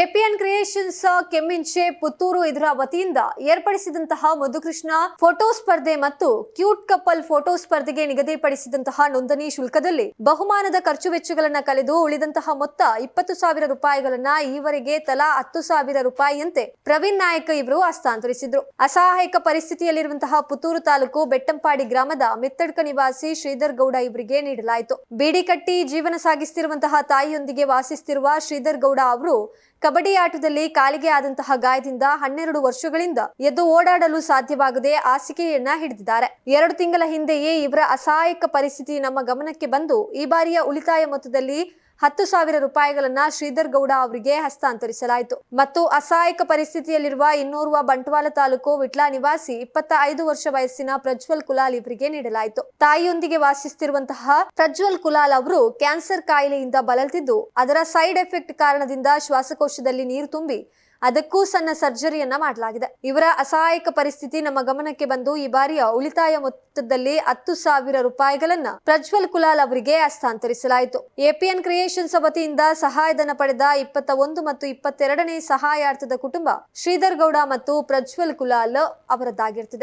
ಎಪಿಎನ್ creations ಕೆಮ್ಮಿಂಚೆ Puttur ಇದರ ವತಿಯಿಂದ ಏರ್ಪಡಿಸಿದಂತಹ Madhukrishna photo ಸ್ಪರ್ಧೆ ಮತ್ತು ಕ್ಯೂಟ್ ಕಪಲ್ ಫೋಟೋ ಸ್ಪರ್ಧೆಗೆ ನಿಗದಿಪಡಿಸಿದಂತಹ ನೋಂದಣಿ ಶುಲ್ಕದಲ್ಲಿ ಬಹುಮಾನದ ಖರ್ಚು ವೆಚ್ಚಗಳನ್ನ ಕಳೆದು ಉಳಿದಂತಹ ಮೊತ್ತ ಇಪ್ಪತ್ತು ಸಾವಿರ ರೂಪಾಯಿಗಳನ್ನ ಈವರೆಗೆ ತಲಾ ಹತ್ತು ಸಾವಿರ ರೂಪಾಯಿಯಂತೆ ಪ್ರವೀಣ್ ನಾಯಕ್ ಇವರು ಹಸ್ತಾಂತರಿಸಿದ್ರು. ಅಸಹಾಯಕ ಪರಿಸ್ಥಿತಿಯಲ್ಲಿರುವಂತಹ ಪುತ್ತೂರು ತಾಲೂಕು ಬೆಟ್ಟಂಪಾಡಿ ಗ್ರಾಮದ ಮಿತ್ತಡ್ಕ ನಿವಾಸಿ ಶ್ರೀಧರ್ ಗೌಡ ಇವರಿಗೆ ನೀಡಲಾಯಿತು. ಬೀಡಿ ಕಟ್ಟಿ ಜೀವನ ಸಾಗಿಸುತ್ತಿರುವಂತಹ ತಾಯಿಯೊಂದಿಗೆ ವಾಸಿಸುತ್ತಿರುವ ಶ್ರೀಧರ್ ಗೌಡ ಅವರು ಕಬಡ್ಡಿ ಆಟದಲ್ಲಿ ಕಾಲಿಗೆ ಆದಂತಹ ಗಾಯದಿಂದ ಹನ್ನೆರಡು ವರ್ಷಗಳಿಂದ ಎದ್ದು ಓಡಾಡಲು ಸಾಧ್ಯವಾಗದೆ ಹಾಸಿಗೆಯನ್ನ ಹಿಡಿದಿದ್ದಾರೆ. ಎರಡು ತಿಂಗಳ ಹಿಂದೆಯೇ ಇವರ ಅಸಹಾಯಕ ಪರಿಸ್ಥಿತಿ ನಮ್ಮ ಗಮನಕ್ಕೆ ಬಂದು ಈ ಬಾರಿಯ ಉಳಿತಾಯ ಮೊತ್ತದಲ್ಲಿ ಹತ್ತು ಸಾವಿರ ರೂಪಾಯಿಗಳನ್ನ ಶ್ರೀಧರ್ ಗೌಡ ಅವರಿಗೆ ಹಸ್ತಾಂತರಿಸಲಾಯಿತು. ಮತ್ತು ಅಸಹಾಯಕ ಪರಿಸ್ಥಿತಿಯಲ್ಲಿರುವ ಇನ್ನೋರ್ವ ಬಂಟ್ವಾಳ ತಾಲೂಕು ವಿಟ್ಲ ನಿವಾಸಿ ಇಪ್ಪತ್ತ ಐದು ವರ್ಷ ವಯಸ್ಸಿನ ಪ್ರಜ್ವಲ್ ಕುಲಾಲ್ ಇವರಿಗೆ ನೀಡಲಾಯಿತು. ತಾಯಿಯೊಂದಿಗೆ ವಾಸಿಸುತ್ತಿರುವಂತಹ ಪ್ರಜ್ವಲ್ ಕುಲಾಲ್ ಅವರು ಕ್ಯಾನ್ಸರ್ ಕಾಯಿಲೆಯಿಂದ ಬಳಲ್ತಿದ್ದು, ಅದರ ಸೈಡ್ ಎಫೆಕ್ಟ್ ಕಾರಣದಿಂದ ಶ್ವಾಸಕೋಶದಲ್ಲಿ ನೀರು ತುಂಬಿ ಅದಕ್ಕೂ ಸಣ್ಣ ಸರ್ಜರಿಯನ್ನ ಮಾಡಲಾಗಿದೆ. ಇವರ ಅಸಹಾಯಕ ಪರಿಸ್ಥಿತಿ ನಮ್ಮ ಗಮನಕ್ಕೆ ಬಂದು ಈ ಬಾರಿಯ ಉಳಿತಾಯ ಮೊತ್ತದಲ್ಲಿ ಹತ್ತು ಸಾವಿರ ರೂಪಾಯಿಗಳನ್ನ ಪ್ರಜ್ವಲ್ ಕುಲಾಲ್ ಅವರಿಗೆ ಹಸ್ತಾಂತರಿಸಲಾಯಿತು. ಎಪಿಎನ್ ಕ್ರಿಯೇಷನ್ಸ್ ವತಿಯಿಂದ ಸಹಾಯಧನ ಪಡೆದ ಇಪ್ಪತ್ತ ಒಂದು ಮತ್ತು ಇಪ್ಪತ್ತೆರಡನೇ ಸಹಾಯಾರ್ಥದ ಕುಟುಂಬ ಶ್ರೀಧರ್ ಗೌಡ ಮತ್ತು ಪ್ರಜ್ವಲ್ ಕುಲಾಲ್ ಅವರದ್ದಾಗಿರ್ತದೆ.